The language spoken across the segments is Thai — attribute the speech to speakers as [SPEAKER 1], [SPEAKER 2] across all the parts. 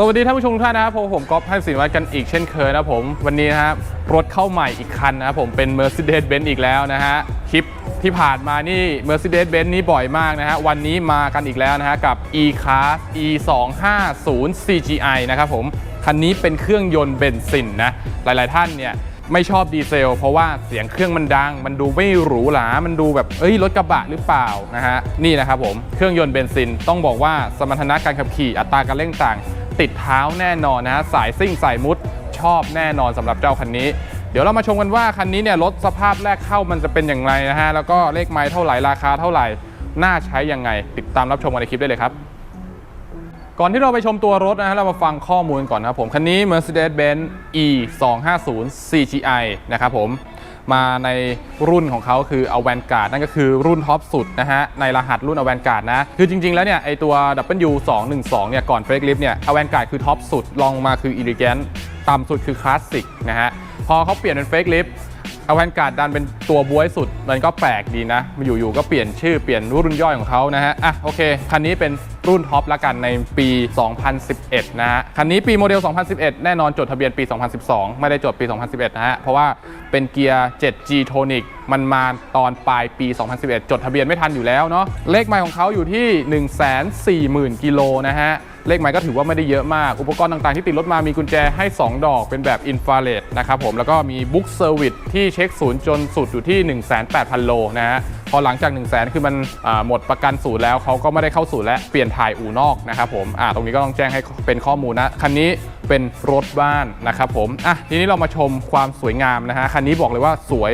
[SPEAKER 1] สวัสดีท่านผู้ชมทุกท่านนะครับผมก๊อฟท่านสินวัฒน์กันอีกเช่นเคยนะผม วันนี้นะครับรถเข้าใหม่อีกคันนะครับผมเป็น Mercedes-Benz อีกแล้วนะฮะคลิปที่ผ่านมานี่ Mercedes-Benz นี่บ่อยมากนะฮะวันนี้มากันอีกแล้วนะฮะกับ E-Class E250 CGI นะครับผมคันนี้เป็นเครื่องยนต์เบนซินนะหลาย ๆ ท่านเนี่ยไม่ชอบดีเซล เพราะว่าเสียงเครื่องมันดัง มันดูไม่หรูหรา มันดูแบบเอ้ยรถกระบะหรือเปล่านะฮะนี่นะครับผมเครื่องยนต์เบนซินต้องบอกว่าสมรรถนะการขับขี่อัตราการเร่งต่าง ติดเท้าแน่นอนนะฮะสายซิ่งสายมุดชอบแน่นอนสำหรับเจ้าคันนี้ เดี๋ยวเรามาชมกันว่าคันนี้เนี่ยรถสภาพแรกเข้ามันจะเป็นอย่างไรนะฮะแล้วก็เลขไม้เท่าไหร่ราคาเท่าไหร่น่าใช้ยังไง ติดตามรับชมกันในคลิปได้เลยครับ ก่อนที่เราไปชมตัวรถนะฮะเรามาฟังข้อมูลก่อนนะครับผมคันนี้ Mercedes-Benz E 2 5 0 CGI นะครับผม มาในรุ่นของเขาคือ a v a n g a r d นั่นก็คือรุ่นท็อปสุดนะฮะในรหัสรุ่น a v a n g a r d นะคือจริง ๆ แล้วเนี่ยไอตัว W 2 1 2 เนี่ยก่อน Fake Lift เนี่ย a v a n g a r d คือท็อปสุดรองมาคือ Elegant ต่ำสุดคือ Classic นะฮะพอเขาเปลี่ยนเป็น Fake Lift อแวนการ์ดดันเป็นตัวบวยสุดมันก็แปลกดีนะมาอยู่ๆก็เปลี่ยนชื่อเปลี่ยนรุ่นย่อยของเขานะฮะอะโอเคคันนี้เป็น รุ่นท็อปละกันในปี 2011 นะฮะ คันนี้ปีโมเดล 2011 แน่นอนจดทะเบียนปี 2012 ไม่ได้จดปี 2011 นะฮะ เพราะว่าเป็นเกียร์ 7G Tonic มันมาตอนปลายปี 2011 จดทะเบียนไม่ทันอยู่แล้วเนาะ เลขไมล์ของเขาอยู่ที่ 140,000 กิโลนะฮะเลขไมล์ก็ถือว่าไม่ได้เยอะมาก อุปกรณ์ต่างๆที่ติดรถมามีกุญแจให้ 2 ดอกเป็นแบบอินฟราเรดนะครับผม แล้วก็มีบุ๊กเซอร์วิสที่เช็คศูนย์จนสุดอยู่ที่ 18,000 โลนะฮะ พอหลังจาก 1 0 0 0 0แคือมันหมดประกันศูนย์แล้วเขาก็ไม่ได้เข้าศูนย์และเปลี่ยนถ่ายอู่นอกนะครับผมอ่าตรงนี้ก็ต้องแจ้งให้เป็นข้อมูลนะคันนี้เป็นรถบ้านนะครับผมอะทีนี้เรามาชมความสวยงามนะฮะคันนี้บอกเลยว่าสวย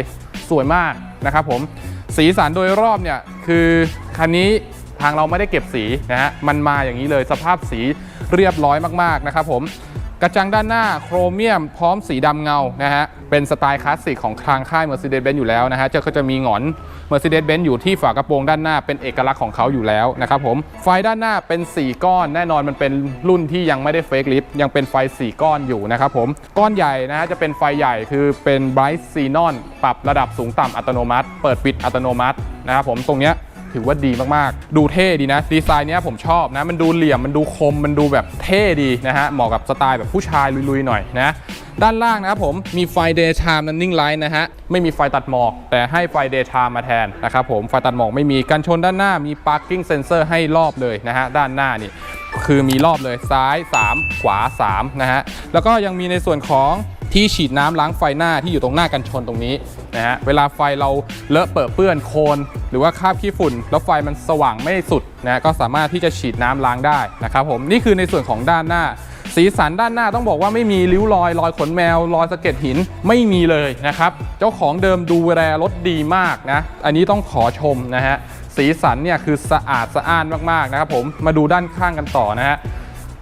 [SPEAKER 1] สวยมากนะครับผมสีสันโดยรอบเนี่ยคือคันนี้ทางเราไม่ได้เก็บสีนะฮะมันมาอย่างนี้เลยสภาพสีเรียบร้อยมากๆนะครับผม กระจังด้านหน้าโครเมียมพร้อมสีดำเงานะฮะเป็นสไตล์คลาสสิกของทางค่าย Mercedes-Benz อยู่แล้วนะฮะจะก็จะมีหงอน Mercedes-Benz อยู่ที่ฝากระโปรงด้านหน้าเป็นเอกลักษณ์ของเขาอยู่แล้วนะครับผมไฟด้านหน้าเป็น 4 ก้อนแน่นอนมันเป็นรุ่นที่ยังไม่ได้เฟกลิฟยังเป็นไฟ 4 ก้อนอยู่นะครับผมก้อนใหญ่นะฮะจะเป็นไฟใหญ่คือเป็น Bright Xenon ปรับระดับสูงต่ำอัตโนมัติ เปิดปิดอัตโนมัตินะครับผมตรงเนี้ย ถือว่าดีมากๆ ดูเท่ดีนะ ดีไซน์เนี้ยผมชอบนะ มันดูเหลี่ยม มันดูคม มันดูแบบเท่ดีนะฮะ เหมาะกับสไตล์แบบผู้ชายลุยๆหน่อยนะด้านล่างนะครับผมมีไฟ daytime running light นะฮะ ไม่มีไฟตัดหมอก แต่ให้ไฟ daytime มาแทนนะครับผมไฟตัดหมอกไม่มีกันชนด้านหน้ามี parking sensor ให้รอบเลยนะฮะ ด้านหน้านี่ คือมีรอบเลยซ้าย 3 ขวา 3 นะฮะ แล้วก็ยังมีในส่วนของที่ฉีดน้ำล้างไฟหน้าที่อยู่ตรงหน้ากันชนตรงนี้นะฮะเวลาไฟเราเลอะเปื้อนเปื้อนโคลน รือว่าคราบขี้ฝุ่นแล้วไฟมันสว่างไม่สุดนะก็สามารถที่จะฉีดน้ำล้างได้นะครับผมนี่คือในส่วนของด้านหน้า สีสันด้านหน้าต้องบอกว่าไม่มีริ้วรอยรอยขนแมว รอยสะเก็ดหินไม่มีเลยนะครับเจ้าของเดิมดูแลรถดีมากนะอันนี้ต้องขอชมนะฮะสีสันเนี่ยคือสะอาดสะอ้านมากๆนะครับผมมาดูด้านข้างกันต่อนะฮะ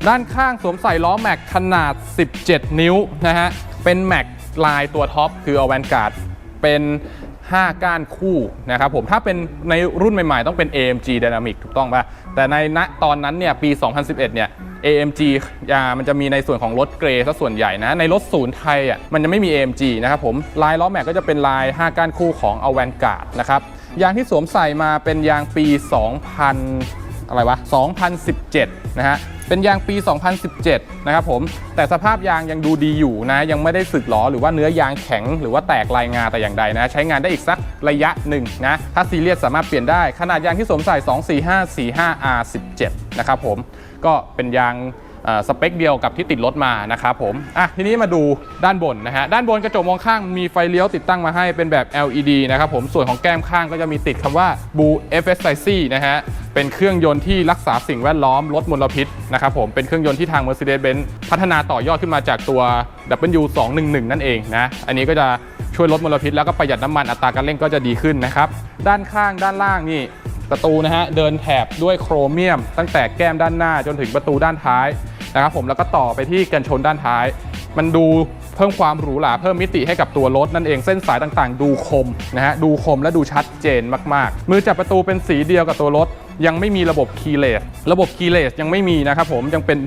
[SPEAKER 1] ด้านข้างสวมใส่ล้อแม็กขนาด 17 นิ้วนะฮะเป็นแม็กลายตัวท็อปคืออ v แวนการ์ดเป็น 5 ก้านคู่นะครับผมถ้าเป็นในรุ่นใหม่ๆ ต้องเป็น AMG Dynamic ถูกต้องป่ะแต่ในณตอนนั้นเนี่ยปี 2011 เนี่ย AMG อ่ามันจะมีในส่วนของรถเกรย์ซะส่วนใหญ่นะ ในรถศูนย์ไทยอะมันจะไม่มี AMG นะครับผมลายล้อแม็กก็จะเป็นลาย 5 ก้านคู่ของ a v a n g a r d นะครับยางที่สวมใส่มาเป็นยางปี 2000 อะไรวะ 2017 นะฮะ เป็นยางปี 2017 นะครับผม แต่สภาพยางยังดูดีอยู่นะ ยังไม่ได้สึกหรอหรือว่าเนื้อยางแข็ง หรือว่าแตกลายงาแต่อย่างใดนะ ใช้งานได้อีกสักระยะหนึ่งนะ ถ้าซีเรียสสามารถเปลี่ยนได้ ขนาดยางที่สวมใส่ 245-45R17 นะครับผม ก็เป็นยาง สเปคเดียวกับที่ติดรถมานะครับผมอะทีนี้มาดูด้านบนนะฮะด้านบนกระจกมองข้างมีไฟเลี้ยวติดตั้งมาให้เป็นแบบ LED นะครับผมส่วนของแก้มข้างก็จะมีติดคำว่า Blue FSIC นะฮะเป็นเครื่องยนต์ที่รักษาสิ่งแวดล้อมลดมลพิษนะครับผมเป็นเครื่องยนต์ที่ทาง Mercedes-Benz พัฒนาต่อยอดขึ้นมาจากตัว W211 นั่นเองนะอันนี้ก็จะช่วยลดมลพิษแล้วก็ประหยัดน้ำมันอัตราการเร่งก็จะดีขึ้นนะครับด้านข้างด้านล่างนี่ประตูนะฮะเดินแถบด้วยโครเมียม ตั้งแต่แก้มด้านหน้าจนถึงประตูด้านท้าย นะครับผมแล้วก็ต่อไปที่กันชนด้านท้าย มันดูเพิ่มความหรูหราเพิ่มมิติให้กับตัวรถนั่นเองเส้นสายต่างๆ ดูคมนะฮะดูคมและดูชัดเจนมากๆ มือจับประตูเป็นสีเดียวกับตัวรถ ยังไม่มีระบบคีย์เลสระบบคีย์เลสยังไม่มีนะครับผมยังเป็น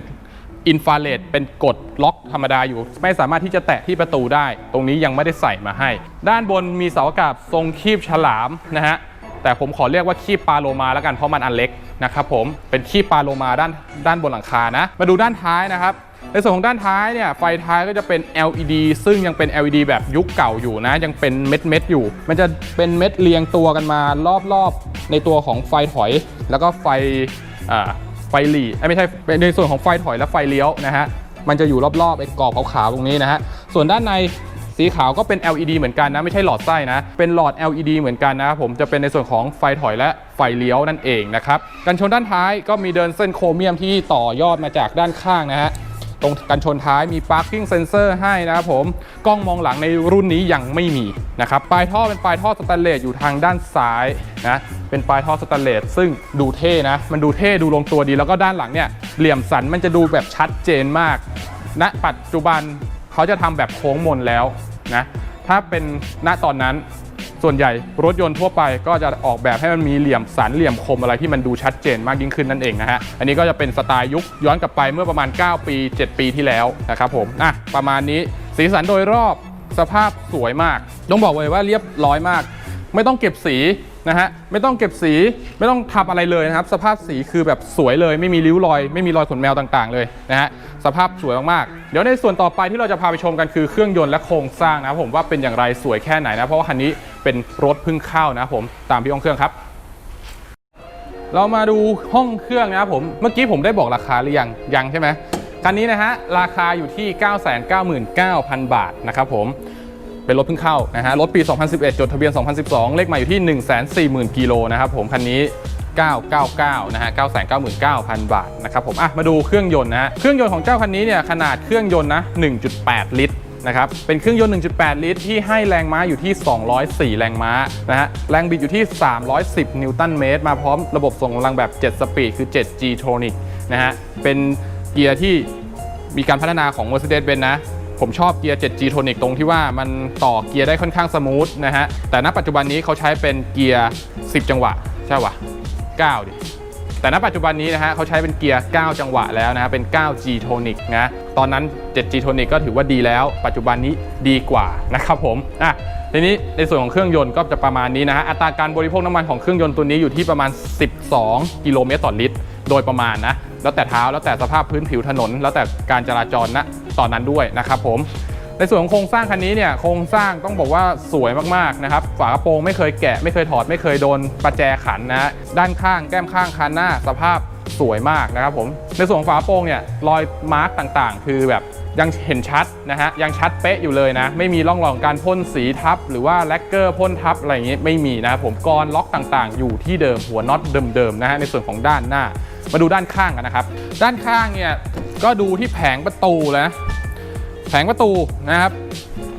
[SPEAKER 1] อินฟาเรดเป็นกดล็อกธรรมดาอยู่ ไม่สามารถที่จะแตะที่ประตูได้ ตรงนี้ยังไม่ได้ใส่มาให้ ด้านบนมีเสาอากาศทรงคีบฉลามนะฮะ แต่ผมขอเรียกว่าคีบปลาโลมาแล้วกันเพราะมันอันเล็กนะครับผมเป็นคีบปลาโลมาด้านด้านบนหลังคานะ มาดูด้านท้ายนะครับในส่วนของด้านท้ายเนี่ยไฟท้ายก็จะเป็น LED ซึ่งยังเป็น LED แบบยุคเก่าอยู่นะ ยังเป็นเม็ดเม็ดอยู่ มันจะเป็นเม็ดเรียงตัวกันมารอบๆ ในตัวของไฟถอย แล้วก็ไฟไฟหลีไม่ใช่ในส่วนของไฟถอยและไฟเลี้ยวนะฮะมันจะอยู่รอบๆไอ้กรอบขาวๆตรงนี้นะฮะส่วนด้านใน สีขาวก็เป็น LED เหมือนกันนะ ไม่ใช่หลอดไส้นะ เป็นหลอด LED เหมือนกันนะครับผมจะเป็นในส่วนของไฟถอยและไฟเลี้ยวนั่นเองนะครับกันชนด้านท้ายก็มีเดินเส้นโครเมียมที่ต่อยอดมาจากด้านข้างนะฮะตรงกันชนท้ายมี parking sensor ให้นะครับผมกล้องมองหลังในรุ่นนี้ยังไม่มีนะครับปลายท่อเป็นปลายท่อสแตนเลสอยู่ทางด้านซ้ายนะเป็นปลายท่อสแตนเลสซึ่งดูเท่นะมันดูเท่ดูลงตัวดีแล้วก็ด้านหลังเนี่ยเหลี่ยมสันมันจะดูแบบชัดเจนมากณปัจจุบัน เขาจะทำแบบโค้งมนแล้วนะถ้าเป็นณตอนนั้นส่วนใหญ่รถยนต์ทั่วไปก็จะออกแบบให้มันมีเหลี่ยมสันเหลี่ยมคมอะไรที่มันดูชัดเจนมากยิ่งขึ้นนั่นเองนะฮะอันนี้ก็จะเป็นสไตล์ยุคย้อนกลับไปเมื่อประมาณ 9 ปี 7 ปีที่แล้วนะครับผมอะประมาณนี้สีสันโดยรอบสภาพสวยมาก ต้องบอกเลยว่าเรียบร้อยมาก ไม่ต้องเก็บสี นะฮะไม่ต้องเก็บสีไม่ต้องทำอะไรเลยนะครับ สภาพสีคือแบบสวยเลย ไม่มีริ้วรอย ไม่มีรอยขนแมวต่างๆ เลยนะฮะสภาพสวยมากๆเดี๋ยวในส่วนต่อไปที่เราจะพาไปชมกันคือเครื่องยนต์และโครงสร้างนะผมว่าเป็นอย่างไรสวยแค่ไหนนะเพราะว่าคันนี้เป็นรถพึ่งเข้านะผมตามพี่องเครื่องครับเรามาดูห้องเครื่องนะครับผม เมื่อกี้ผมได้บอกราคาหรือยัง ยังใช่ไหมคันนี้นะฮะ ราคาอยู่ที่ 999,000 บาทนะครับผม เป็นรถเพิ่งเข้านะฮะรถปี 2011 จดทะเบียน 2012 เลขใหม่อยู่ที่ 140,000 กิโลนะครับผมคันนี้ 999 นะฮะ 999,000 บาทนะครับผมอะมาดูเครื่องยนต์นะฮะเครื่องยนต์ของเจ้าคันนี้เนี่ยขนาดเครื่องยนต์นะ 1.8 ลิตรนะครับ เป็นเครื่องยนต์ 1.8 ลิตร ที่ให้แรงม้าอยู่ที่ 204 แรงม้านะฮะ แรงบิดอยู่ที่ 310 นิวตันเมตร มาพร้อมระบบส่งกำลังแบบ 7 สปีด คือ 7G Tronic นะฮะ เป็นเกียร์ที่มีการพัฒนาของ Mercedes-Benz นะ ผมชอบเกียร์ 7G Tonic ตรงที่ว่ามันต่อเกียร์ได้ค่อนข้างสมูทนะฮะ แต่ณปัจจุบันนี้เขาใช้เป็นเกียร์ 10 จังหวะ ใช่ปะ9ดิ แต่ณปัจจุบันนี้นะฮะเขาใช้เป็นเกียร์ 9 จังหวะแล้วนะฮะเป็น 9G Tonic นะ ตอนนั้น 7G Tonic ก็ถือว่าดีแล้ว ปัจจุบันนี้ดีกว่านะครับผม อะทีนี้ในส่วนของเครื่องยนต์ก็จะประมาณนี้นะฮะ อัตราการบริโภคน้ำมันของเครื่องยนต์ตัวนี้อยู่ที่ประมาณ 12 กิโลเมตรต่อลิตร โดยประมาณนะ แล้วแต่เท้า แล้วแต่สภาพพื้นผิวถนน แล้วแต่การจราจรณ ตอนนั้นด้วยนะครับผมในส่วนของโครงสร้างคันนี้เนี่ยโครงสร้างต้องบอกว่าสวยมากๆนะครับฝากระโปรงไม่เคยแกะไม่เคยถอดไม่เคยโดนประแจขันนะฮะด้านข้างแก้มข้างคันหน้าสภาพสวยมากนะครับผมในส่วนของฝากระโปรงเนี่ยรอยมาร์กต่างๆ คือแบบยังเห็นชัดนะฮะยังชัดเป๊ะอยู่เลยนะ ไม่มีร่องรอยของการพ่นสีทับ หรือว่าแลกเกอร์พ่นทับอะไรอย่างงี้ไม่มีนะครับผมกรล็อกต่างๆ อยู่ที่เดิมหัวน็อตเดิมๆนะฮะในส่วนของด้านหน้า มาดูด้านข้างกันนะครับ ด้านข้างเนี่ยก็ดูที่แผงประตูนะ แผงประตูนะครับ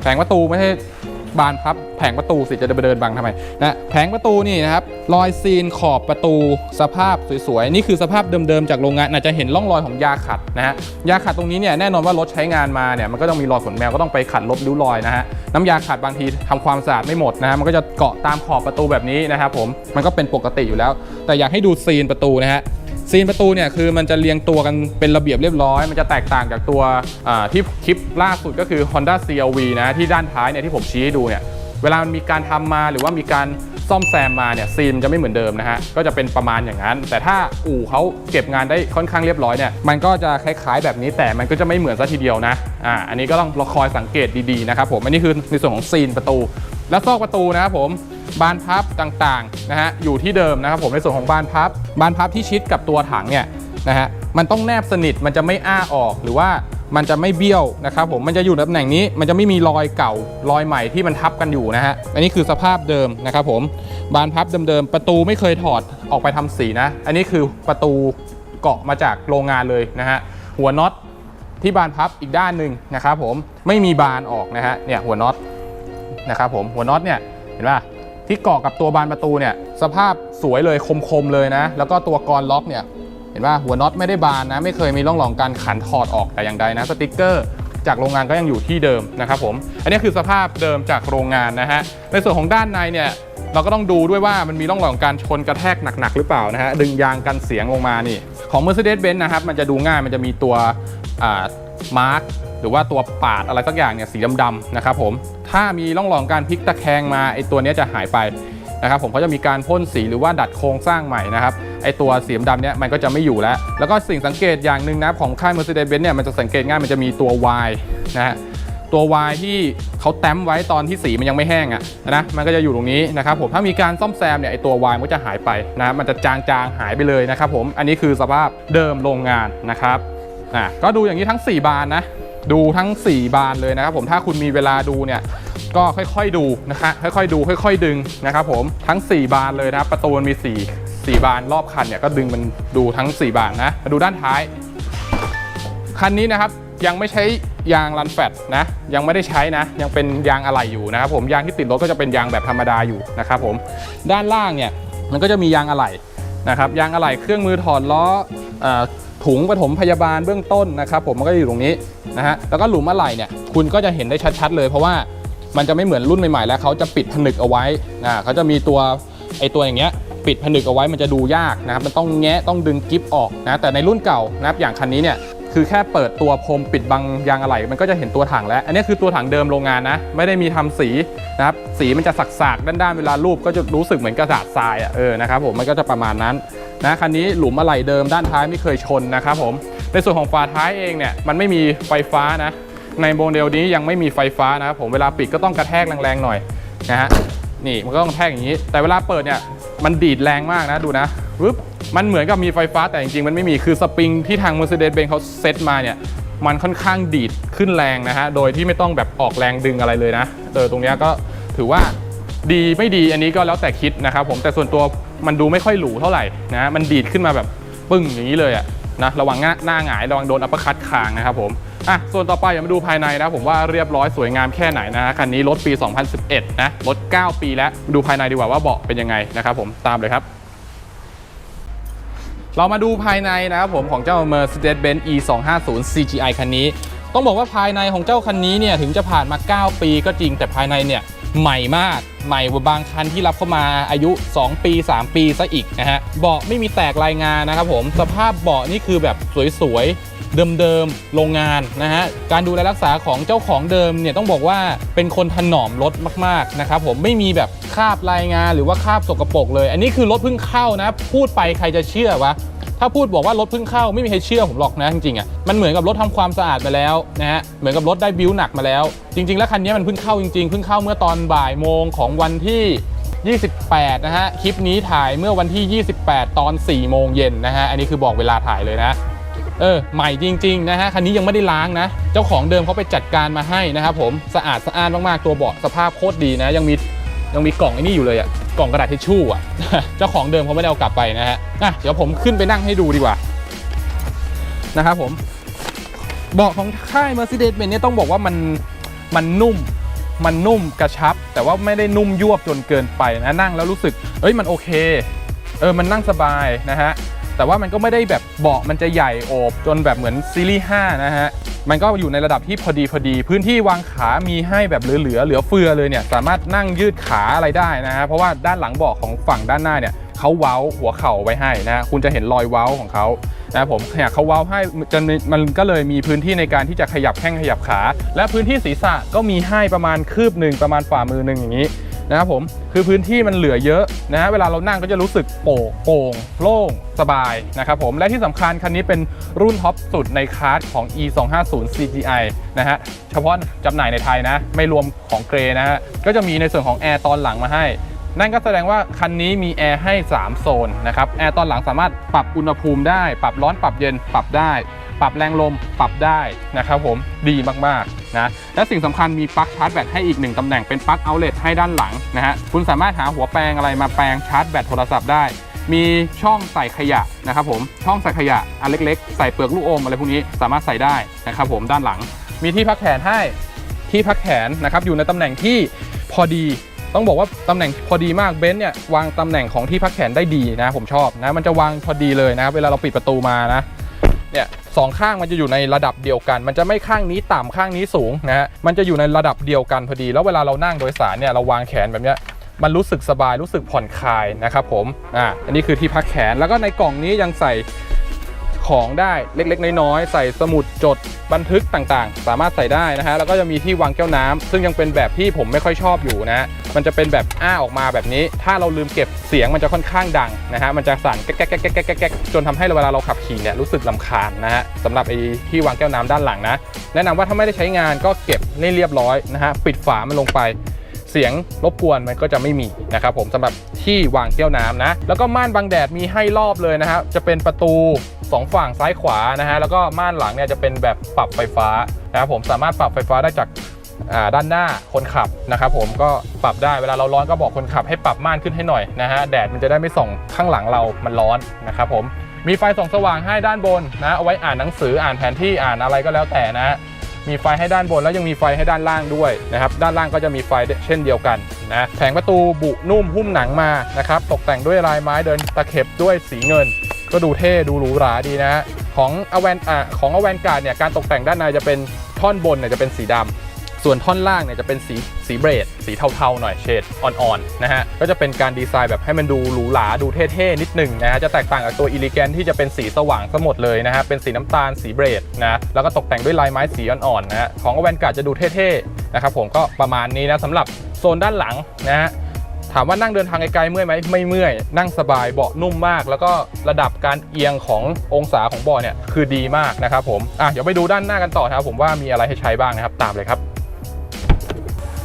[SPEAKER 1] แผงประตูไม่ใช่บานพับแผงประตูสิจะเดินบังทำไมนะแผงประตูนี่นะครับรอยซีนขอบประตูสภาพสวยๆนี่คือสภาพเดิมๆจากโรงงานอาจจะเห็นร่องรอยของยาขัดนะฮะยาขัดตรงนี้เนี่ยแน่นอนว่ารถใช้งานมาเนี่ยมันก็ต้องมีรอยขนแมวก็ต้องไปขัดลบริ้วรอยนะฮะน้ำยาขัดบางทีทำความสะอาดไม่หมดนะฮะมันก็จะเกาะตามขอบประตูแบบนี้นะครับผมมันก็เป็นปกติอยู่แล้ว แต่อยากให้ดูซีนประตูนะฮะ ซีนประตูเนี่ยคือมันจะเรียงตัวกันเป็นระเบียบเรียบร้อย มันจะแตกต่างจากตัวที่คลิปล่าสุดก็คือ Honda CRV นะที่ด้านท้ายเนี่ยที่ผมชี้ให้ดูเนี่ยเวลามันมีการทำมาหรือว่ามีการซ่อมแซมมาเนี่ยซีนจะไม่เหมือนเดิมนะฮะก็จะเป็นประมาณอย่างนั้น แต่ถ้าอู่เขาเก็บงานได้ค่อนข้างเรียบร้อยเนี่ยมันก็จะคล้ายๆแบบนี้แต่มันก็จะไม่เหมือนซะทีเดียวนะอ่าอันนี้ก็ต้องรอคอยสังเกตดีๆนะครับผมอันนี้คือในส่วนของซีนประตู และซอกประตูนะครับผม บานพับต่างๆนะฮะอยู่ที่เดิมนะครับผมในส่วนของบานพับบานพับที่ชิดกับตัวถังเนี่ยนะฮะมันต้องแนบสนิทมันจะไม่อ้าออกหรือว่ามันจะไม่เบี้ยวนะครับผมมันจะอยู่ในตำแหน่งนี้มันจะไม่มีรอยเก่ารอยใหม่ที่มันทับกันอยู่นะฮะอันนี้คือสภาพเดิมนะครับผมบานพับเดิมๆประตูไม่เคยถอดออกไปทำสีนะ อันนี้คือประตูเกาะมาจากโรงงานเลยนะฮะหัวน็อตที่บานพับอีกด้านหนึ่งนะครับผมไม่มีบานออกนะฮะเนี่ยหัวน็อตนะครับผมหัวน็อตเนี่ยเห็นป่ะ ที่เกาะกับตัวบานประตูเนี่ยสภาพสวยเลยคมๆเลยนะ แล้วก็ตัวกรล็อกเนี่ยเห็นป่ะหัวน็อตไม่ได้บานนะ ไม่เคยมีร่องรองการขันถอดออกแต่อย่างใดนะสติกเกอร์จากโรงงานก็ยังอยู่ที่เดิมนะครับผมอันนี้คือสภาพเดิมจากโรงงานนะฮะในส่วนของด้านในเนี่ยเราก็ต้องดูด้วยว่ามันมีร่องรอยของการชนกระแทกหนักๆหรือเปล่านะฮะดึงยางกันเสียงลงมานี่ของ Mercedes-Benz นะครับมันจะดูง่ายมันจะมีตัวมาร์ก หรือว่าตัวปาดอะไรสักอย่างเนี่ยสีดำๆนะครับผมถ้ามีร่องรอยการพลิกตะแคงมาไอตัวนี้จะหายไปนะครับผมเขาจะมีการพ่นสีหรือว่าดัดโครงสร้างใหม่นะครับไอตัวสีดำเนี่ยมันก็จะไม่อยู่แล้ว แล้วก็สิ่งสังเกตอย่างหนึ่งนะของค่าย Mercedes-Benz เนี่ยมันจะสังเกตง่ายมันจะมีตัว Y นะฮะตัว Y ที่เขาแต้มไว้ตอนที่สีมันยังไม่แห้งอะนะมันก็จะอยู่ตรงนี้นะครับผมถ้ามีการซ่อมแซมเนี่ยไอตัว Y มันก็จะหายไปนะมันจะจางๆหายไปเลยนะครับผมอันนี้คือสภาพเดิมโรงงานนะครับอะก็ดูอย่างนี้ทั้ง 4 บานนะ ดูทั้ง 4 บานเลยนะครับผมถ้าคุณมีเวลาดูเนี่ยก็ค่อยๆดูนะฮะค่อยๆดูค่อย ๆ ดึงนะครับผมทั้ง 4 บานเลยนะครับประตูมันมี 4 4 บานรอบคันเนี่ยก็ดึงมันดูทั้ง 4 บานนะมาดูด้านท้าย คันนี้นะครับยังไม่ใช้ยางรันแฟตนะยังไม่ได้ใช้นะ ยังเป็นยางอะไหล่อยู่นะครับผมยางที่ติดรถก็จะเป็นยางแบบธรรมดาอยู่นะครับผมด้านล่างเนี่ยมันก็จะมียางอะไหล่นะครับยางอะไหล่เครื่องมือถอดล้ออ ถุงปฐมพยาบาลเบื้องต้นนะครับผมมันก็อยู่ตรงนี้นะฮะแล้วก็หลุมอะไหล่เนี่ยคุณก็จะเห็นได้ชัดๆเลย เพราะว่ามันจะไม่เหมือนรุ่นใหม่ๆแล้วเขาจะปิดผนึกเอาไว้นะเขาจะมีตัวไอตัวอย่างเงี้ยปิดผนึกเอาไว้มันจะดูยากนะครับมันต้องแงะต้องดึงกิฟออกนะแต่ในรุ่นเก่านะครับอย่างคันนี้เนี่ยคือแค่เปิดตัวพรมปิดบังยางอะไหล่มันก็จะเห็นตัวถังแล้ว อันนี้คือตัวถังเดิมโรงงานนะไม่ได้มีทำสีนะครับสีมันจะสักๆด้านๆเวลารูปก็จะรู้สึกเหมือนกระดาษทรายอะเออนะครับผมมันก็จะประมาณนั้น นะคันนี้หลุมอะไหล่เดิมด้านท้ายไม่เคยชนนะครับผมในส่วนของฝาท้ายเองเนี่ยมันไม่มีไฟฟ้านะในโมเดลนี้ยังไม่มีไฟฟ้านะครับผมเวลาปิดก็ต้องกระแทกแรงๆหน่อยนะฮะนี่มันก็ต้องแทกอย่างนี้ แต่เวลาเปิดเนี่ยมันดีดแรงมากนะดูนะปึ๊บมันเหมือนกับมีไฟฟ้าแต่จริงๆ มันไม่มีคือสปริงที่ทาง Mercedes-Benz เขาเซตมาเนี่ยมันค่อนข้างดีดขึ้นแรงนะฮะโดยที่ไม่ต้องแบบออกแรงดึงอะไรเลยนะเออตรงเนี้ยก็ถือว่าดีไม่ดีอันนี้ก็แล้วแต่คิดนะครับผมแต่ส่วนตัว มันดูไม่ค่อยหรูเท่าไหร่นะมันดีดขึ้นมาแบบปึ้งอย่างนี้เลยอะนะระวังหน้าหน้าหงายระวังโดนอัปคัตคางนะครับผมอะส่วนต่อไปอย่ามาดูภายในนะผมว่าเรียบร้อยสวยงามแค่ไหนนะคันนี้รถปี 2011 นะรถ 9 ปีแล้วดูภายในดีกว่าว่าเบาะเป็นยังไงนะครับผมตามเลยครับเรามาดูภายในนะครับผมของเจ้า Mercedes-Benz E250 CGI คันนี้ ต้องบอกว่าภายในของเจ้าคันนี้เนี่ยถึงจะผ่านมา 9 ปีก็จริงแต่ภายในเนี่ย ใหม่มากใหม่กว่าบางคันที่รับเข้ามาอายุ 2 ปี 3 ปีซะอีกนะฮะเบาะไม่มีแตกรายงานนะครับผมสภาพเบาะนี่คือแบบสวยๆ เดิมๆโรงงานนะฮะการดูแลรักษาของเจ้าของเดิมเนี่ยต้องบอกว่าเป็นคนถนอมรถมากๆนะครับผมไม่มีแบบคาบรายงานหรือว่าคาบสกปรกเลย อันนี้คือรถเพิ่งเข้านะพูดไปใครจะเชื่อวะถ้าพูดบอกว่ารถเพิ่งเข้าไม่มีใครเชื่อผมหรอกนะจริงๆอะมันเหมือนกับรถทำความสะอาดมาแล้วนะฮะเหมือนกับรถได้บิวหนักมาแล้ว จริง ๆ แล้วคันนี้มันเพิ่งเข้าจริงๆเพิ่งเข้าเมื่อตอนบ่ายโมงของวันที่ 28 นะฮะคลิปนี้ถ่ายเมื่อวันที่ 28 ตอน 4 โมงเย็นนะฮะอันนี้คือบอกเวลาถ่ายเลยนะ เออใหม่จริง ๆ นะฮะคันนี้ยังไม่ได้ล้างนะ เจ้าของเดิมเขาไปจัดการมาให้นะครับผมสะอาดสะอ้านมากๆตัวเบาะสภาพโคตรดีนะ ยังมียังมีกล่องไอ้นี่อยู่เลยอะกล่องกระดาษทิชชู่อะเจ้าของเดิมเขาไม่ได้เอากลับไปนะฮะอะเดี๋ยวผมขึ้นไปนั่งให้ดูดีกว่านะครับผมเบาะของค่าย Mercedes-Benz เนี่ยต้องบอกว่ามันมันนุ่มมันนุ่มกระชับ แต่ว่าไม่ได้นุ่มยวบจนเกินไปนะนั่งแล้วรู้สึก เอ้ยมันโอเค เออมันนั่งสบายนะฮะ แต่ว่ามันก็ไม่ได้แบบเบาะมันจะใหญ่โอบจนแบบเหมือนซีรีส์5นะฮะมันก็อยู่ในระดับที่พอดีพอดี พื้นที่วางขามีให้แบบเหลือๆเหลือเฟือเลยเนี่ยสามารถนั่งยืดขาอะไรได้นะฮะเพราะว่าด้านหลังเบาะของฝั่งด้านหน้าเนี่ยเขาเว้าหัวเข่าไว้ให้นะฮะคุณจะเห็นรอยเว้าของเขานะผมเนี่ยเขาเว้าให้จนมันก็เลยมีพื้นที่ในการที่จะขยับแข้งขยับขา และพื้นที่ศีรษะก็มีให้ประมาณคืบหนึ่งประมาณฝ่ามือหนึ่งอย่างนี้ นะครับผมคือพื้นที่มันเหลือเยอะนะฮะเวลาเรานั่งก็จะรู้สึกโป่งโปร่งโล่งสบายนะครับผมและที่สำคัญคันนี้เป็นรุ่นท็อปสุดในคลาสของ e 2 5 0 CGI นะฮะเฉพาะจำหน่ายในไทยนะไม่รวมของเกรนะฮะก็จะมีในส่วนของแอร์ตอนหลังมาให้นั่นก็แสดงว่าคันนี้มีแอร์ให้ 3 โซนนะครับ แอร์ตอนหลังสามารถปรับอุณหภูมิได้ ปรับร้อนปรับเย็นปรับได้ ปรับแรงลมปรับได้นะครับผมดีมากๆนะและสิ่งสำคัญมีปลั๊กชาร์จแบตให้อีกหนึ่งตำแหน่งเป็นปลั๊กเอาเลทให้ด้านหลังนะฮะคุณสามารถหาหัวแปลงอะไรมาแปลงชาร์จแบตโทรศัพท์ได้มีช่องใส่ขยะนะครับผมช่องใส่ขยะอันเล็กๆ ใส่เปลือกลูกอมอะไรพวกนี้สามารถใส่ได้นะครับผมด้านหลัง มีที่พักแขนให้ที่พักแขนนะครับอยู่ในตำแหน่งที่พอดี ต้องบอกว่าตำแหน่งพอดีมากเบนซ์เนี่ยวางตำแหน่งของที่พักแขนได้ดีนะผมชอบนะมันจะวางพอดีเลยนะครับเวลาเราปิดประตูมานะ เนี่ยสองข้างมันจะอยู่ในระดับเดียวกัน มันจะไม่ข้างนี้ต่ำข้างนี้สูงนะฮะมันจะอยู่ในระดับเดียวกันพอดี แล้วเวลาเรานั่งโดยสารเนี่ยเราวางแขนแบบเนี้ยมันรู้สึกสบายรู้สึกผ่อนคลายนะครับผมอ่าอันนี้คือที่พักแขนแล้วก็ในกล่องนี้ยังใส่ของได้เล็กๆ น้อยๆ ใส่สมุดจดบันทึกต่างๆ สามารถใส่ได้นะฮะแล้วก็จะมีที่วางแก้วน้ำซึ่งยังเป็นแบบที่ผมไม่ค่อยชอบอยู่นะฮะ มันจะเป็นแบบอ้าออกมาแบบนี้ ถ้าเราลืมเก็บเสียงมันจะค่อนข้างดังนะฮะมันจะสั่นแก๊กแก๊กแก๊กแก๊กแก๊กแก๊กจนทำให้เวลาเราขับขี่เนี่ยรู้สึกลำคาญนะฮะสำหรับไอ้ที่วางแก้วน้ำด้านหลังนะ แนะนำว่าถ้าไม่ได้ใช้งานก็เก็บให้เรียบร้อยนะฮะปิดฝามันลงไปเสียงรบกวนมันก็จะไม่มีนะครับผมสำหรับที่วางแก้วน้ำนะ แล้วก็ม่านบังแดดมีให้รอบเลยนะฮะจะเป็นประตูสองฝั่งซ้ายขวานะฮะแล้วก็ม่านหลังเนี่ยจะเป็นแบบปรับไฟฟ้านะครับผมสามารถปรับไฟฟ้าได้จาก ด้านหน้าคนขับนะครับผมก็ปรับได้เวลาเราร้อนก็บอกคนขับให้ปรับม่านขึ้นให้หน่อยนะฮะแดดมันจะได้ไม่ส่องข้างหลังเรามันร้อนนะครับผมมีไฟส่องสว่างให้ด้านบนนะเอาไว้อ่านหนังสืออ่านแผนที่อ่านอะไรก็แล้วแต่นะมีไฟให้ด้านบนแล้วยังมีไฟให้ด้านล่างด้วยนะครับด้านล่างก็จะมีไฟเช่นเดียวกันนะแผงประตูบุนุ่มหุ้มหนังมานะครับตกแต่งด้วยลายไม้เดินตะเข็บด้วยสีเงิน ก็ดูเท่ดูหรูหราดีนะของอแวนอะของอแวนการ์ดเนี่ยการตกแต่งด้านในจะเป็นท่อนบนเนี่ยจะเป็นสีดำ ส่วนท่อนล่างเนี่ยจะเป็นสีสีเบรด สีเทาๆหน่อยเฉดอ่อนๆนะฮะก็จะเป็นการดีไซน์แบบให้มันดูหรูหราดูเท่ๆนิดหนึ่งนะฮะจะแตกต่างกับตัวอิลิแกนที่จะเป็นสีสว่างทั้งหมดเลยนะฮะเป็นสีน้ำตาลสีเบรดนะแล้วก็ตกแต่งด้วยลายไม้สีอ่อนๆนะฮะของอแวนการ์ดจะดูเท่ๆนะครับผมก็ประมาณนี้นะสำหรับโซนด้านหลังนะฮะถามว่านั่งเดินทางไกลๆเมื่อยไหมไม่เมื่อย นั่งสบายเบาะนุ่มมาก แล้วก็ระดับการเอียงขององศาของเบาะเนี่ยคือดีมากนะครับผมอะเดี๋ยวไปดูด้านหน้ากันต่อนะครับผมว่ามีอะไรให้ใช้บ้างนะครับตามเลยครับ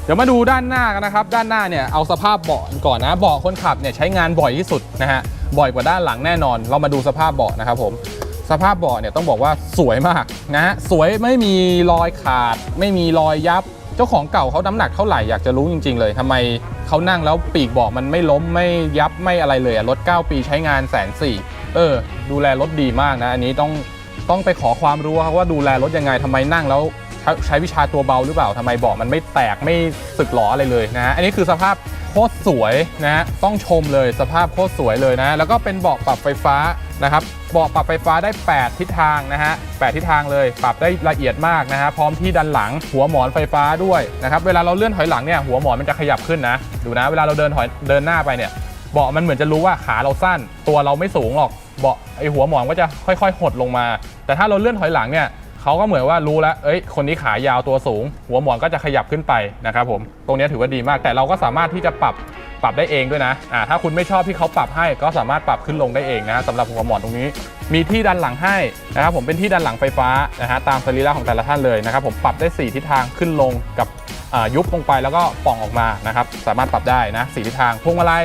[SPEAKER 1] เดี๋ยวมาดูด้านหน้ากันนะครับ ด้านหน้าเนี่ยเอาสภาพเบาะก่อนนะ เบาะคนขับเนี่ยใช้งานบ่อยที่สุดนะฮะ บ่อยกว่าด้านหลังแน่นอน เรามาดูสภาพเบาะนะครับผม สภาพเบาะเนี่ยต้องบอกว่าสวยมากนะฮะ สวยไม่มีรอยขาด ไม่มีรอยยับ เจ้าของเก่าเขาน้ำหนักเท่าไหร่อยากจะรู้จริง ๆ เลยทำไมเขานั่งแล้วปีกเบาะมันไม่ล้มไม่ยับไม่อะไรเลยรถ 9 ปีใช้งานแสนสี่เออ ดูแลรถดีมากนะ อันนี้ต้องต้องไปขอความรู้ครับว่าดูแลรถยังไงทำไมนั่งแล้ว ใช้วิชาตัวเบาหรือเปล่าทำไมเบาะมันไม่แตกไม่สึกหรออะไรเลยนะฮะอันนี้คือสภาพโคตรสวยนะฮะต้องชมเลยสภาพโคตรสวยเลยนะ แล้วก็เป็นเบาะปรับไฟฟ้านะครับเบาะปรับไฟฟ้าได้ 8 ทิศทางนะฮะ8ทิศทางเลย ปรับได้ละเอียดมากนะฮะพร้อมที่ดันหลังหัวหมอนไฟฟ้าด้วยนะครับเวลาเราเลื่อนถอยหลังเนี่ยหัวหมอนมันจะขยับขึ้นนะ ดูนะ เวลาเราเดินถอยเดินหน้าไปเนี่ยเบาะมันเหมือนจะรู้ว่าขาเราสั้น ตัวเราไม่สูงหรอกเบาะไอหัวหมอนก็จะค่อย ๆ หดลงมา แต่ถ้าเราเลื่อนถอยหลังเนี่ย เขาก็เหมือนว่ารู้แล้ว เอ้ย คนนี้ขายาวตัวสูง หัวหมอนก็จะขยับขึ้นไปนะครับผม ตรงนี้ถือว่าดีมาก แต่เราก็สามารถที่จะปรับปรับได้เองด้วยนะ อ่า ถ้าคุณไม่ชอบที่เขาปรับให้ ก็สามารถปรับขึ้นลงได้เองนะสำหรับหัวหมอนตรงนี้ มีที่ดันหลังให้นะครับผม เป็นที่ดันหลังไฟฟ้านะฮะ ตามสรีระของแต่ละท่านเลยนะครับผม ปรับได้ 4 ทิศทางขึ้นลงกับยุบลงไปแล้วก็ป่องออกมานะครับ สามารถปรับได้นะสทิศทาง พวงมาลัย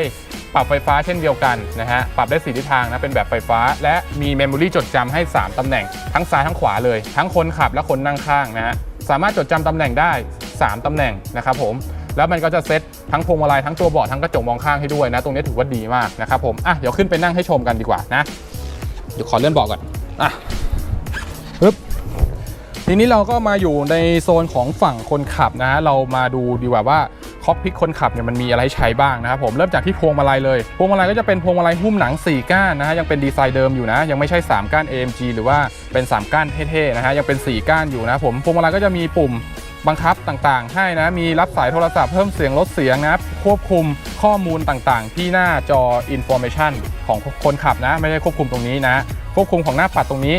[SPEAKER 1] ปรับไฟฟ้าเช่นเดียวกันนะฮะปรับได้4ทิศทางนะเป็นแบบไฟฟ้า และมีเมมโมรีจดจำให้ 3ตำแหน่ง ทั้งซ้ายทั้งขวาเลย ทั้งคนขับและคนนั่งข้างนะฮะสามารถจดจำตำแหน่งได้ 3ตำแหน่งนะครับผมแล้วมันก็จะเซ็ตทั้งพวงมาลัยทั้งตัวเบาะทั้งกระจกมองข้างให้ด้วยนะ ตรงนี้ถือว่าดีมากนะครับผมอะเดี๋ยวขึ้นไปนั่งให้ชมกันดีกว่านะเดี๋ยวขอเลื่อนเบาะก่อนอะปึ๊บทีนี้เราก็มาอยู่ในโซนของฝั่งคนขับนะฮะเรามาดูดีกว่าว่า คอกพิกคนขับเนี่ยมันมีอะไรใช้บ้างนะครับผมเริ่มจากที่พวงมาลัยเลย พวงมาลัยก็จะเป็นพวงมาลัยหุ้มหนัง 4 ก้านนะฮะยังเป็นดีไซน์เดิมอยู่นะ ยังไม่ใช่ 3 ก้าน AMG หรือว่าเป็น 3 ก้านเท่ๆนะฮะยังเป็น 4 ก้านอยู่นะผมพวงมาลัยก็จะมีปุ่มบังคับต่างๆ ให้นะ มีรับสายโทรศัพท์เพิ่มเสียงลดเสียงนะควบคุมข้อมูลต่างๆ ที่หน้าจอ Information ของคนขับนะ ไม่ได้ควบคุมตรงนี้นะ ควบคุมของหน้าปัดตรงนี้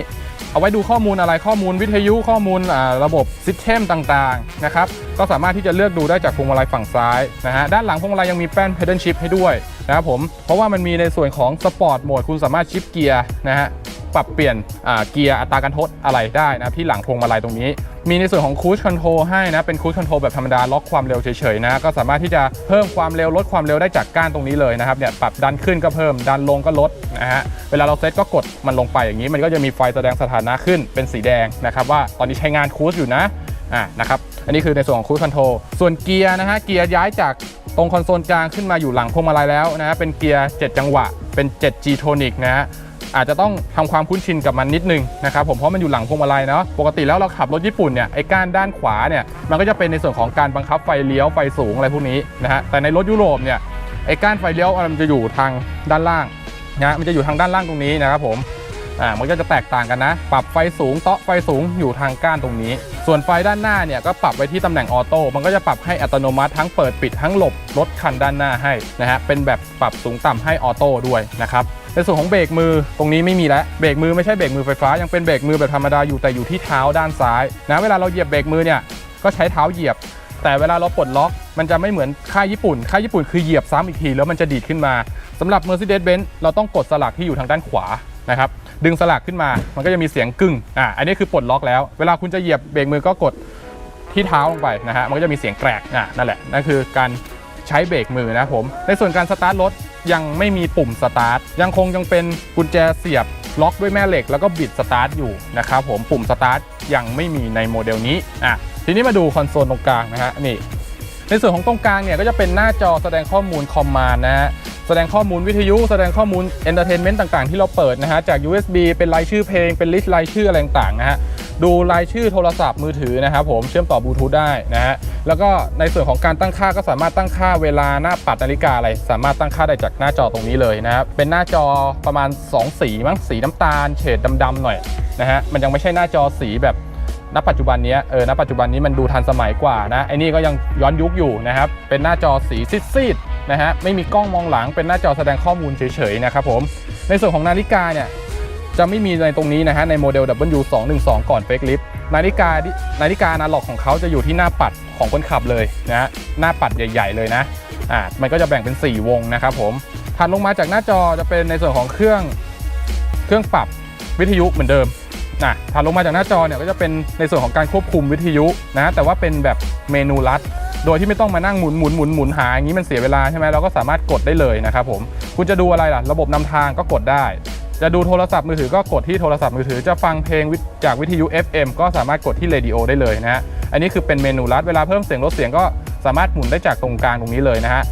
[SPEAKER 1] เอาไว้ดูข้อมูลอะไรข้อมูลวิทยุข้อมูลระบบซิสเต็มต่างๆนะครับก็สามารถที่จะเลือกดูได้จากพวงมาลัยฝั่งซ้ายนะฮะด้านหลังพวงมาลัยยังมีแป้น pedal shift ให้ด้วย นะครับผมเพราะว่ามันมีในส่วนของสปอร์ตโหมดคุณสามารถชิปเกียร์นะฮะปรับเปลี่ยนเกียร์อัตราการทดอะไรได้นะที่หลังพวงมาลัยตรงนี้ มีในส่วนของคู i คอนโทรลให้นะ เป็นคู i คอนโทรลแบบธรรมดาล็อกความเร็วเฉยๆนะ ก็สามารถที่จะเพิ่มความเร็วลดความเร็วได้จากก้านตรงนี้เลยนะครับเนี่ยปรับดันขึ้นก็เพิ่มดันลงก็ลดนะฮะเวลาเราเซตก็กดมันลงไปอย่างนี้ มันก็จะมีไฟแสดงสถานะขึ้นเป็นสีแดงนะครับว่าตอนนี้ใช้งานคูสอยู่นะอ่านะครับอันนี้คือในส่วนของคู i คอนโทรลส่วนเกียร์นะฮะเกียร์ย้ายจาก ตรงคอนโซลกลางขึ้นมาอยู่หลังพวงมาลัยแล้วนะฮะเป็นเกียร์ 7 จังหวะ เป็น 7G Tonic นะฮะอาจจะต้องทำความคุ้นชินกับมันนิดนึงนะครับผมเพราะมันอยู่หลังพวงมาลัยเนาะปกติแล้วเราขับรถญี่ปุ่นเนี่ยไอ้ก้านด้านขวาเนี่ยมันก็จะเป็นในส่วนของการบังคับไฟเลี้ยวไฟสูงอะไรพวกนี้นะฮะแต่ในรถยุโรปเนี่ยไอ้ก้านไฟเลี้ยวมันจะอยู่ทางด้านล่างนะมันจะอยู่ทางด้านล่างตรงนี้นะครับผม อ่ามันก็จะแตกต่างกันนะ ปรับไฟสูงเตาะไฟสูงอยู่ทางก้านตรงนี้ ส่วนไฟด้านหน้าเนี่ยก็ปรับไว้ที่ตำแหน่งออโต้มันก็จะปรับให้อัตโนมัติทั้งเปิดปิดทั้งหลบรถคันด้านหน้าให้นะฮะเป็นแบบปรับสูงต่ำให้ออโต้ด้วยนะครับในส่วนของเบรกมือตรงนี้ไม่มีแล้วเบรกมือไม่ใช่เบรกมือไฟฟ้ายังเป็นเบรกมือแบบธรรมดาอยู่แต่อยู่ที่เท้าด้านซ้ายนะเวลาเราเหยียบเบรกมือเนี่ยก็ใช้เท้าเหยียบ แต่เวลาเราปลดล็อก มันจะไม่เหมือนค่ายญี่ปุ่นค่ายญี่ปุ่นคือเหยียบซ้ำอีกทีแล้วมันจะดีดขึ้นมาสำหรับ Mercedes-Benz เราต้องกดสลักที่อยู่ทางด้านขวานะครับ ดึงสลักขึ้นมา มันก็จะมีเสียงกึ้งอ่าอันนี้คือปลดล็อกแล้ว เวลาคุณจะเหยียบเบรกมือก็กดที่เท้าลงไปนะฮะ มันก็จะมีเสียงแกรกอ่านั่นแหละ นั่นคือการใช้เบรกมือนะครับผม ในส่วนการสตาร์ทรถยังไม่มีปุ่มสตาร์ท ยังคงยังเป็นกุญแจเสียบล็อกด้วยแม่เหล็กแล้วก็บิดสตาร์ทอยู่นะครับผม ปุ่มสตาร์ทยังไม่มีในโมเดลนี้ อะ ทีนี้มาดูคอนโซลตรงกลางนะฮะ นี่ ในส่วนของตรงกลางเนี่ยก็จะเป็นหน้าจอแสดงข้อมูลคอมมานด์นะฮะแสดงข้อมูลวิทยุ แสดงข้อมูลเอนเตอร์เทนเมนต์ต่างๆ ที่เราเปิดนะฮะจาก USB เป็นรายชื่อเพลงเป็นลิสต์รายชื่ออะไรต่างๆนะฮะดูรายชื่อโทรศัพท์มือถือนะครับผมเชื่อมต่อบลูทูธได้นะฮะแล้วก็ในส่วนของการตั้งค่าก็สามารถตั้งค่าเวลาหน้าปัดนาฬิกาอะไร สามารถตั้งค่าได้จากหน้าจอตรงนี้เลยนะครับเป็นหน้าจอประมาณ 2 สีมั้งสีน้ำตาล เฉดดำๆหน่อยนะฮะมันยังไม่ใช่หน้าจอสีแบบ ณปัจจุบันนี้เออณปัจจุบันนี้มันดูทันสมัยกว่านะไอ้นี่ก็ยังย้อนยุคอยู่นะครับเป็นหน้าจอสีซีดๆนะฮะไม่มีกล้องมองหลังเป็นหน้าจอแสดงข้อมูลเฉยๆนะครับผมในส่วนของนาฬิกาเนี่ยจะไม่มีในตรงนี้นะฮะในโมเดล W212 ก่อนเฟกลิฟนาฬิกานาฬิกาอนาล็อกของเขาจะอยู่ที่หน้าปัดของคนขับเลยนะฮะหน้าปัดใหญ่ ๆ เลยนะอ่ามันก็จะแบ่งเป็น 4 วงนะครับผมถัดลงมาจากหน้าจอจะเป็นในส่วนของเครื่องเครื่องปรับวิทยุเหมือนเดิม นะถัดลงมาจากหน้าจอเนี่ยก็จะเป็นในส่วนของการควบคุมวิทยุนะแต่ว่าเป็นแบบเมนูลัด โดยที่ไม่ต้องมานั่งหมุนหมุนหมุนหมุนหาอย่างนี้มันเสียเวลาใช่ไหมเราก็สามารถกดได้เลยนะครับผมคุณจะดูอะไรล่ะ ระบบนำทางก็กดได้ จะดูโทรศัพท์มือถือก็กดที่โทรศัพท์มือถือจะฟังเพลงวิจากวิทยุ FM ก็สามารถกดที่เรดิโอได้เลยนะฮะอันนี้คือเป็นเมนูลัดเวลาเพิ่มเสียงลดเสียงก็สามารถหมุนได้จากตรงกลางตรงนี้เลยนะฮะ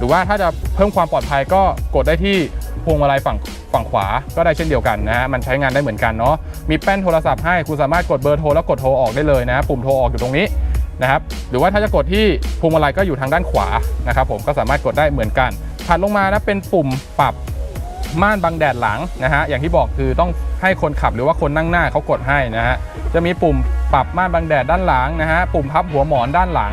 [SPEAKER 1] หรือว่าถ้าจะเพิ่มความปลอดภัยก็กดได้ที่พวงมาลัยฝั่งฝั่งขวาก็ได้เช่นเดียวกันนะฮะมันใช้งานได้เหมือนกันเนาะมีแป้นโทรศัพท์ให้คุณสามารถกดเบอร์โทรแล้วกดโทรออกได้เลยนะปุ่มโทรออกอยู่ตรงนี้นะครับหรือว่าถ้าจะกดที่พวงมาลัยก็อยู่ทางด้านขวานะครับผมก็สามารถกดได้เหมือนกันถัดลงมานะเป็นปุ่มปรับม่านบังแดดหลังนะฮะอย่างที่บอกคือต้องให้คนขับหรือว่าคนนั่งหน้าเขากดให้นะฮะจะมีปุ่มปรับม่านบังแดดด้านหลังนะฮะปุ่มพับหัวหมอนด้านหลัง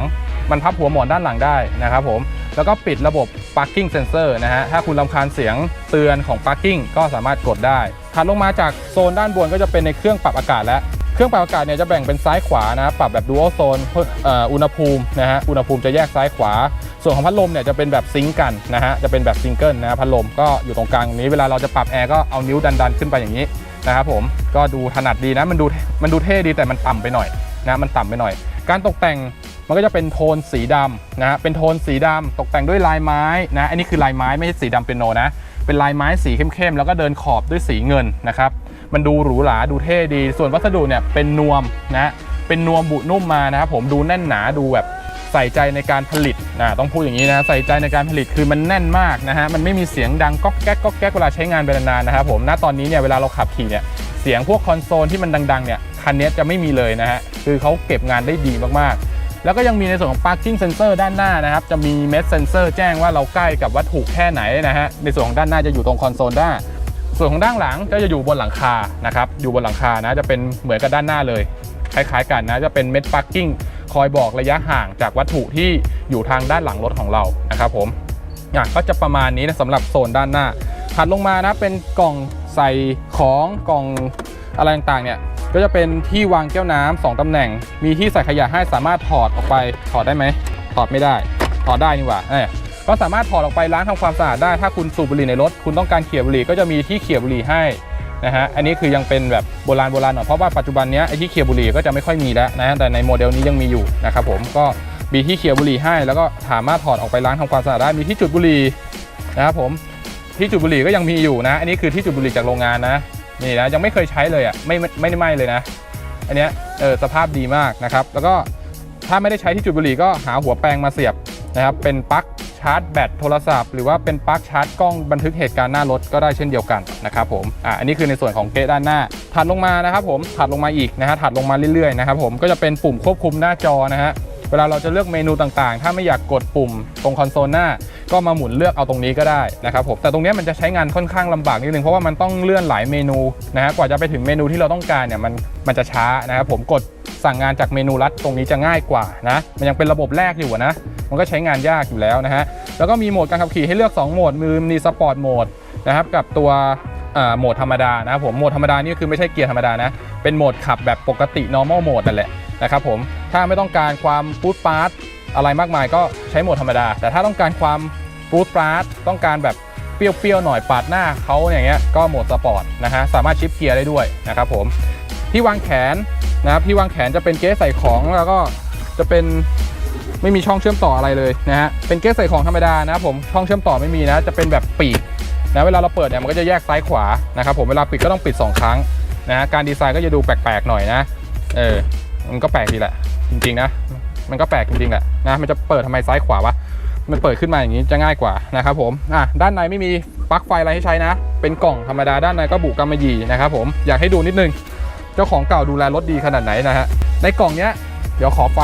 [SPEAKER 1] มันพับหัวหมอนด้านหลังได้นะครับผม แล้วก็ปิดระบบ parking sensor นะฮะ ถ้าคุณรำคาญเสียงเตือนของ parking ก็สามารถกดได้ ถัดลงมาจากโซนด้านบนก็จะเป็นในเครื่องปรับอากาศแล้วเครื่องปรับอากาศเนี่ยจะแบ่งเป็นซ้ายขวานะปรับแบบ dual zone เอ่ออุณหภูมินะฮะ อุณหภูมิจะแยกซ้ายขวา ส่วนของพัดลมเนี่ยจะเป็นแบบซิงก์กันนะฮะ จะเป็นแบบซิงเกิลนะฮะพัดลมก็อยู่ตรงกลางตรงนี้ เวลาเราจะปรับแอร์ก็เอานิ้วดันๆขึ้นไปอย่างนี้นะครับผม ก็ดูถนัดดีนะ มันดู มันดูเท่ดีแต่มันต่ำไปหน่อยนะ มันต่ำไปหน่อย การตกแต่ง มันก็จะเป็นโทนสีดำนะฮะเป็นโทนสีดำตกแต่งด้วยลายไม้นะอันนี้คือลายไม้ไม่ใช่สีดำเป็นโนนะ เป็นลายไม้สีเข้มๆแล้วก็เดินขอบด้วยสีเงินนะครับมันดูหรูหราดูเท่ดี ส่วนวัสดุเนี่ยเป็นนวมนะเป็นนวมบุนุ่มมานะครับผมดูแน่นหนาดูแบบใส่ใจในการผลิตนะต้องพูดอย่างนี้นะใส่ใจในการผลิตคือมันแน่นมากนะฮะมันไม่มีเสียงดังก๊อกแก๊กก๊อกแก๊กเวลาใช้งานไปนานๆนะครับผมณตอนนี้เนี่ยเวลาเราขับขี่เนี่ยเสียงพวกคอนโซลที่มันดังๆเนี่ยคันนี้จะไม่มีเลยนะฮะคือเขาเก็บงานได้ดีมากๆ แล้วก็ยังมีในส่วนของ parking sensor ด้านหน้านะครับ จะมี mesh sensor แจ้งว่าเราใกล้กับวัตถุแค่ไหนนะฮะ ในส่วนของด้านหน้าจะอยู่ตรงคอนโซลด้านส่วนของด้านหลังก็จะอยู่บนหลังคานะครับ อยู่บนหลังคานะ จะเป็นเหมือนกับด้านหน้าเลย คล้ายๆกันนะ จะเป็น mesh parking คอยบอกระยะห่างจากวัตถุที่อยู่ทางด้านหลังรถของเรา นะครับผมอะก็จะประมาณนี้นะสำหรับโซนด้านหน้าถัดลงมานะเป็นกล่องใส่ของกล่องอะไรต่างๆเนี่ย ก็จะเป็นที่วางแก้วน้ำสองตำแหน่ง มีที่ใส่ขยะให้สามารถถอดออกไปถอดได้ไหมถอดไม่ได้ ถอดได้นี่หว่าเอ้ก็สามารถถอดออกไปล้างทำความสะอาดได้ถ้าคุณสูบบุหรี่ในรถ คุณต้องการเขี่ยบุหรี่ก็จะมีที่เขี่ยบุหรี่ให้นะฮะอันนี้คือยังเป็นแบบโบราณโบราณหน่อยเพราะว่าปัจจุบันนี้ไอ้ที่เขี่ยบุหรี่ก็จะไม่ค่อยมีแล้วนะแต่ในโมเดลนี้ยังมีอยู่นะครับผมก็มีที่เขี่ยบุหรี่ให้ แล้วก็สามารถถอดออกไปล้างทำความสะอาดได้มีที่จุดบุหรี่นะครับผมที่จุดบุหรี่ก็ยังมีอยู่นะ อันนี้คือที่จุดบุหรี่จากโรงงานนะ นี่นะยังไม่เคยใช้เลยอะไม่ไม่ไม่ได้ไหม้เลยนะ อันเนี้ยเออสภาพดีมากนะครับ แล้วก็ถ้าไม่ได้ใช้ที่จุดบุหรี่ก็หาหัวแปลงมาเสียบนะครับ เป็นปลั๊กชาร์จแบตโทรศัพท์หรือว่าเป็นปลั๊กชาร์จกล้องบันทึกเหตุการณ์หน้ารถก็ได้เช่นเดียวกันนะครับผมอะอันนี้คือในส่วนของเกะด้านหน้า ถัดลงมานะครับผมถัดลงมาอีกนะฮะถัดลงมาเรื่อยๆนะครับผมก็จะเป็นปุ่มควบคุมหน้าจอนะฮะเวลาเราจะเลือกเมนูต่างๆ ถ้าไม่อยากกดปุ่มตรงคอนโซลหน้า ก็มาหมุนเลือกเอาตรงนี้ก็ได้นะครับผมแต่ตรงนี้มันจะใช้งานค่อนข้างลำบากนิดนึงเพราะว่ามันต้องเลื่อนหลายเมนูนะฮะกว่าจะไปถึงเมนูที่เราต้องการเนี่ยมันมันจะช้านะครับผมกดสั่งงานจากเมนูลัดตรงนี้จะง่ายกว่านะมันยังเป็นระบบแรกอยู่นะมันก็ใช้งานยากอยู่แล้วนะฮะแล้วก็มีโหมดการขับขี่ให้เลือก 2 โหมดมือมีสปอร์ตโหมดนะครับกับตัวอ่อโหมดธรรมดานะครับผมโหมดธรรมดานี่คือไม่ใช่เกียร์ธรรมดานะเป็นโหมดขับแบบปกติ normal mode นั่นแหละนะครับผมถ้าไม่ต้องการความปูดปาร์ต อะไรมากมายก็ใช้โหมดธรรมดา แต่ถ้าต้องการความปูดปาร์ตต้องการแบบเปรี้ยวๆหน่อยปาดหน้าเขาอย่างเงี้ยก็โหมดสปอร์ตนะฮะสามารถชิปเกียร์ได้ด้วยนะครับผมที่วางแขนนะครับที่วางแขนจะเป็นเก๊ใส่ของแล้วก็จะเป็นไม่มีช่องเชื่อมต่ออะไรเลยนะฮะเป็นเก๊ใส่ของธรรมดานะครับผมช่องเชื่อมต่อไม่มีนะจะเป็นแบบปีกนะเวลาเราเปิดเนี่ยมันก็จะแยกซ้ายขวานะครับผมเวลาปิดก็ต้องปิด 2 ครั้งนะการดีไซน์ก็จะดูแปลกๆหน่อยนะเออมันก็แปลกดีแหละจริงๆนะ มันก็แปลกจริงๆแหละนะมันจะเปิดทำไมซ้ายขวาวะมันเปิดขึ้นมาอย่างนี้จะง่ายกว่านะครับผมอะด้านในไม่มีปลั๊กไฟอะไรให้ใช้นะ เป็นกล่องธรรมดาด้านในก็บุกำมะหยี่นะครับผมอยากให้ดูนิดนึง เจ้าของเก่าดูแลรถดีขนาดไหนนะฮะในกล่องเนี้ยเดี๋ยวขอไฟ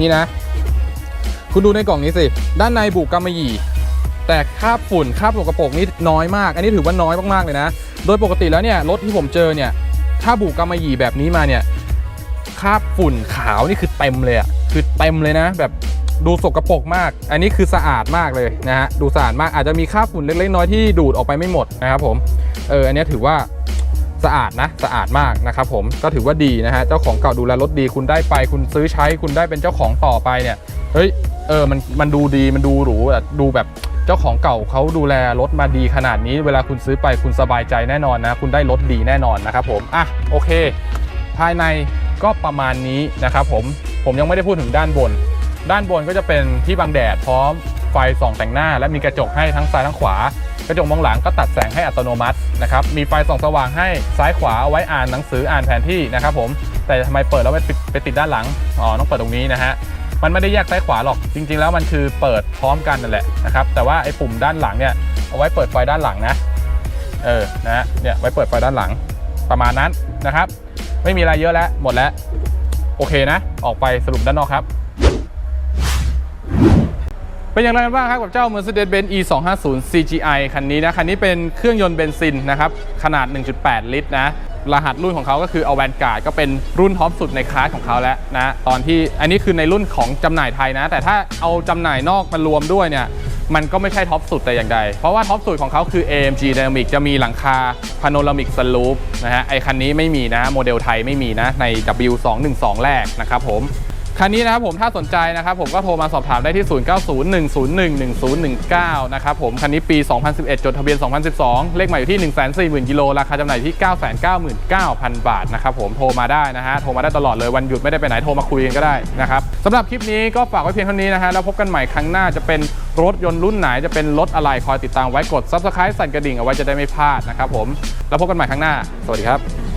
[SPEAKER 1] นี่นะ คุณดูในกล่องนี้สิ ด้านในบุกกำมะหยี่แต่คราบฝุ่นคราบสกปรกนี่น้อยมาก อันนี้ถือว่าน้อยมากๆเลยนะ โดยปกติแล้วเนี่ยรถที่ผมเจอเนี่ย ถ้าบุกกำมะหยี่แบบนี้มาเนี่ย คราบฝุ่นขาวนี่คือเต็มเลยอะคือเต็มเลยนะ แบบดูสกปรกมาก อันนี้คือสะอาดมากเลยนะฮะ ดูสะอาดมาก อาจจะมีคราบฝุ่นเล็กๆน้อยที่ดูดออกไปไม่หมดนะครับผม เออ อันนี้ถือว่าสะอาดนะ สะอาดมากนะครับผม ก็ถือว่าดีนะฮะ เจ้าของเก่าดูแลรถดี คุณได้ไป คุณซื้อใช้ คุณได้เป็นเจ้าของต่อไปเนี่ย เฮ้ย เออ มัน มันดูดี มันดูหรู ดูแบบเจ้าของเก่าเขาดูแลรถมาดีขนาดนี้ เวลาคุณซื้อไปคุณสบายใจแน่นอนนะ คุณได้รถดีแน่นอนนะครับผม อะ โอเค ภายใน ก็ประมาณนี้นะครับผมผมยังไม่ได้พูดถึงด้านบน ด้านบนก็จะเป็นที่บังแดดพร้อมไฟส่องแต่งหน้า และมีกระจกให้ทั้งซ้ายทั้งขวา กระจกมองหลังก็ตัดแสงให้อัตโนมัตินะครับมีไฟส่องสว่างให้ซ้ายขวาเอาไว้อ่านหนังสืออ่านแผนที่นะครับผมแต่ทำไมเปิดแล้วไปปิดไปติดด้านหลังอ๋อต้องเปิดตรงนี้นะฮะมันไม่ได้แยกซ้ายขวาหรอกจริง ๆ แล้วมันคือเปิดพร้อมกันนั่นแหละนะครับแต่ว่าไอ้ปุ่มด้านหลังเนี่ยเอาไว้เปิดไฟด้านหลังนะเออนะฮะเนี่ยไว้เปิดไฟด้านหลังประมาณนั้นนะครับ ไม่มีอะไรเยอะแล้ว หมดแล้ว โอเคนะ ออกไปสรุปด้านนอกครับ เป็นอย่างไรกันบ้างครับกับเจ้า Mercedes-Benz E 2 5 0 CGI คันนี้นะ คันนี้เป็นเครื่องยนต์เบนซินนะครับ ขนาด 1.8 ลิตรนะรหัสรุ่นของเขาก็คือเอาแวนการ์ดก็เป็นรุ่นท็อปสุดในคลาสของเขาแล้วนะ ตอนที่อันนี้คือในรุ่นของจำหน่ายไทยนะ แต่ถ้าเอาจำหน่ายนอกมารวมด้วยเนี่ย มันก็ไม่ใช่ท็อปสุดแต่อย่างใด เพราะว่าท็อปสุดของเขาคือ AMG Dynamic จะมีหลังคา Panoramic Sunroof นะฮะไอคันนี้ไม่มีนะโมเดลไทยไม่มีนะใน W212 แรกนะครับผม คันนี้นะครับผมถ้าสนใจนะครับผมก็โทรมาสอบถามได้ที่ 0901011019 นะครับผมคันนี้ปี 2011 จดทะเบียน 2012 เลขใหม่อยู่ที่ 140,000 กิโลราคาจำหน่ายที่ 999,000 บาทนะครับผมโทรมาได้นะฮะโทรมาได้ตลอดเลยวันหยุดไม่ได้ไปไหนโทรมาคุยกันก็ได้นะครับสำหรับคลิปนี้ก็ฝากไว้เพียงเท่านี้นะฮะแล้วพบกันใหม่ครั้งหน้าจะเป็นรถยนต์รุ่นไหนจะเป็นรถอะไรคอยติดตามไว้กด Subscribe สั่นกระดิ่งเอาไว้จะได้ไม่พลาดนะครับผมแล้วพบกันใหม่ครั้งหน้า สวัสดีครับ